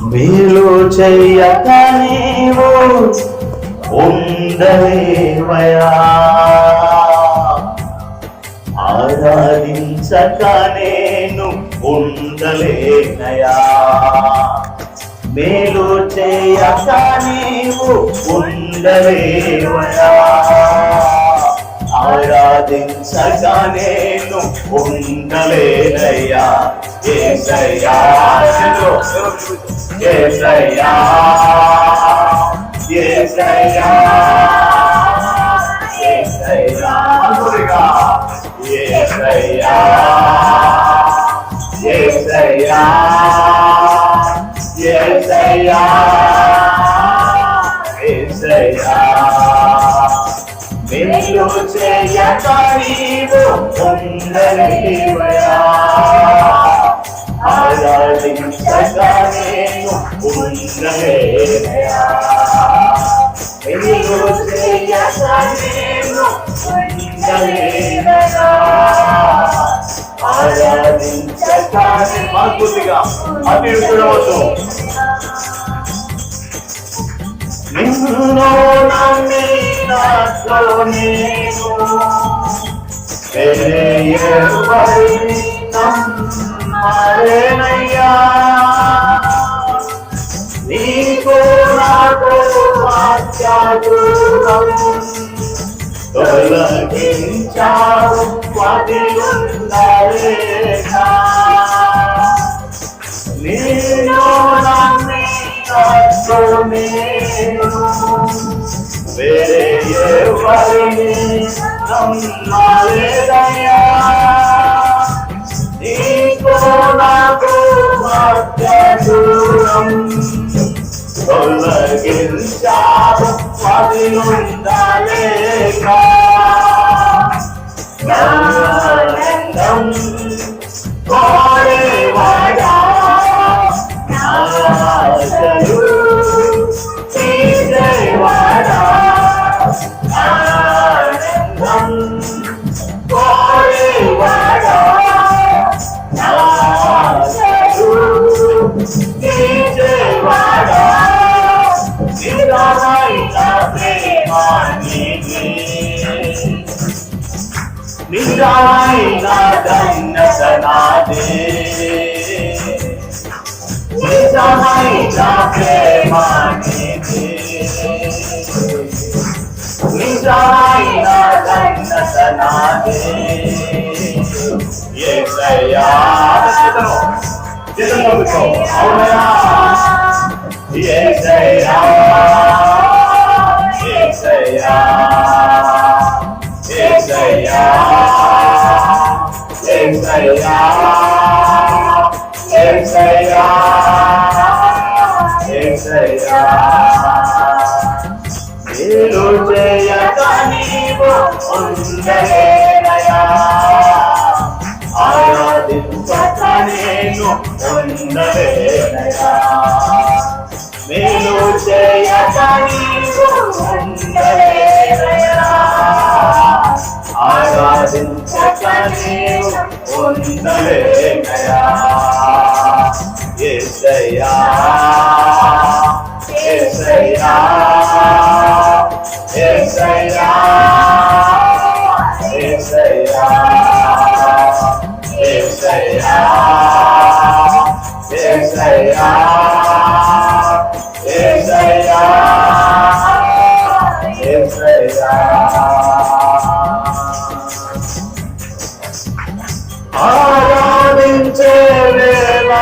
మేలు చెయ్యక నీవు ఉండలేవయా? ఆరాధించక నేను ఉండలేనయా? మేలు చేయక నీవు ఉండలేవయా? ఆరాధించక నేను ఉండలేనయ్యా. ఏసయ్యా ఏసయ్యా ఏసయ్యా ఏసయ్యా ఏసయ్యా ఏసయ్యా ఏసయ్యా ఏసయ్యా. నీవు చేయక నీవు ఉందరయ్యా ఆరాధించక నేను ఉందరయ్యా నీవు అతి చూడవచ్చు నిన్ను నమ్మి నాట్లో నేను ఎవరిని నమ్మలేనయ్యా నీకు నాకు వేరే ದೇವರೇ ನಮ್ಮಲೆ ದಯಾ నీకోనకు మధ్యదూరం తొలగించావు పది నుండలేక నిజాయినా కన్నసనాదే నిజాయినా ప్రేమానేదే నిజాయినా కన్నసనాదే ఏసయ్యా చేతను చేతను అవునయా ఏసయ్యా మేలు చేయక నీవు ఉండలేనయా ఆరాధించక నేను ఉండలేనయా మేలు చేయక నీవు ఆరాధించక నీవు ఏసయ్యా ఏసయ్యా ఏసయ్యా ఏసయ్యా ఏసయ్యా ఏసయ్యా ఏసయ్యా ఆరాధించే వేళ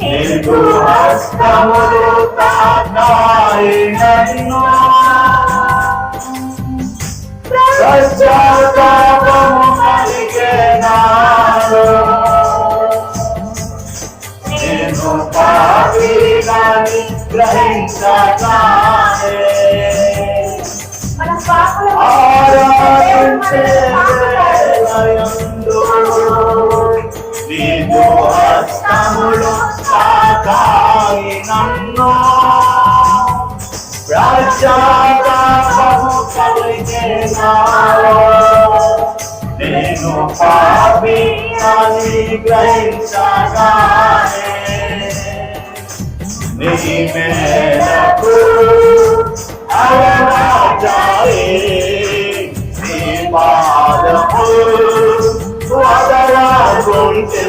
నిన్ను హస్తములు తాకినను పశ్చాత్తాపము కలిగే నాలో నేను పాపినని గ్రహించటానే ఆరా నేను పాపి అని గ్రహించగానే నీ మేరకు అలవాటాయి నీ పాదము వదలకుంటే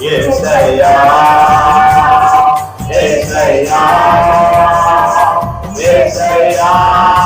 Yes, they are. Yes, they are. Yes, they are.